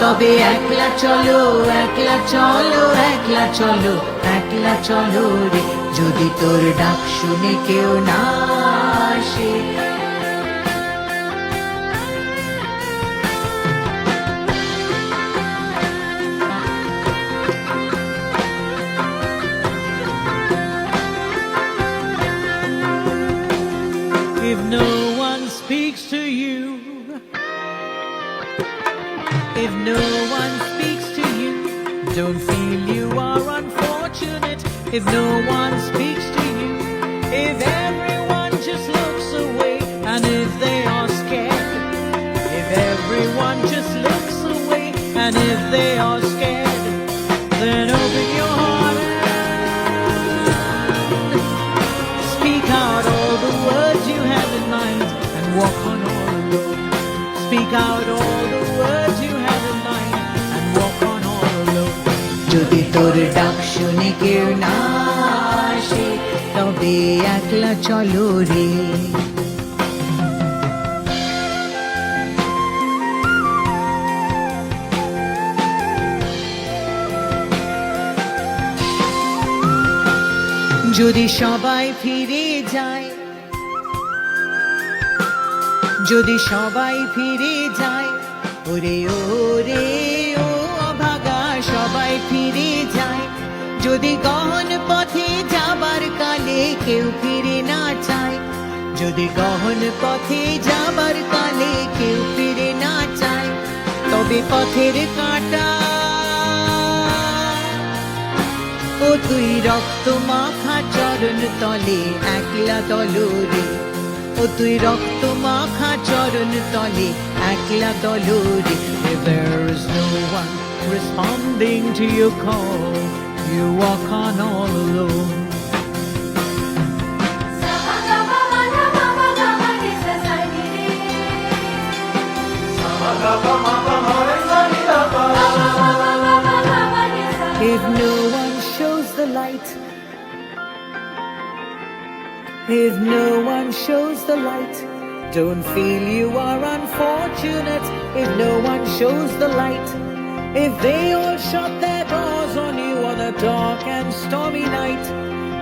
তবে একলা চলো একলা চলো একলা চলো একলা চলো রে। যদি তোর ডাক শুনে কেউ না আসে no one speaks to you, don't feel you are unfortunate. If no one speaks to you, if everyone just looks away, and if they are scared, if everyone just looks away, and if they are scared, then open your heart Speak out all the words you have in mind and walk on all alone. Speak out all the words you যদি তোর ডাক শুনে কেউ না আসে, তবে একলা চলো রে। যদি সবাই ফিরে যায়, যদি সবাই ফিরে যায়, ওরে ওরে যদি গহন পথে যাবার কালে কেউ ফিরে না চায় যদি গহন পথে যাবার কালে কেউ ফিরে না চায় তবে পথের কাঁটা ও তুই রক্ত মাখা চরণ তলে একলা তলরে ও তুই রক্ত মাখা চরণ তলে একলা If there is no one responding to your call, you walk on all alone. If no one shows the light, if no one shows the light, don't feel you are unfortunate. If no one shows the light, if they all shut their doors on you on a dark and stormy night,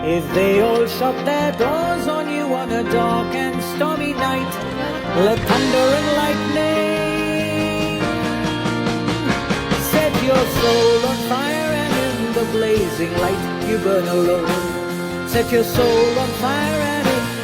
if they all shut their doors on you on a dark and stormy night, let thunder and lightning Set your soul on fire and in the blazing light you burn alone. Set your soul on fire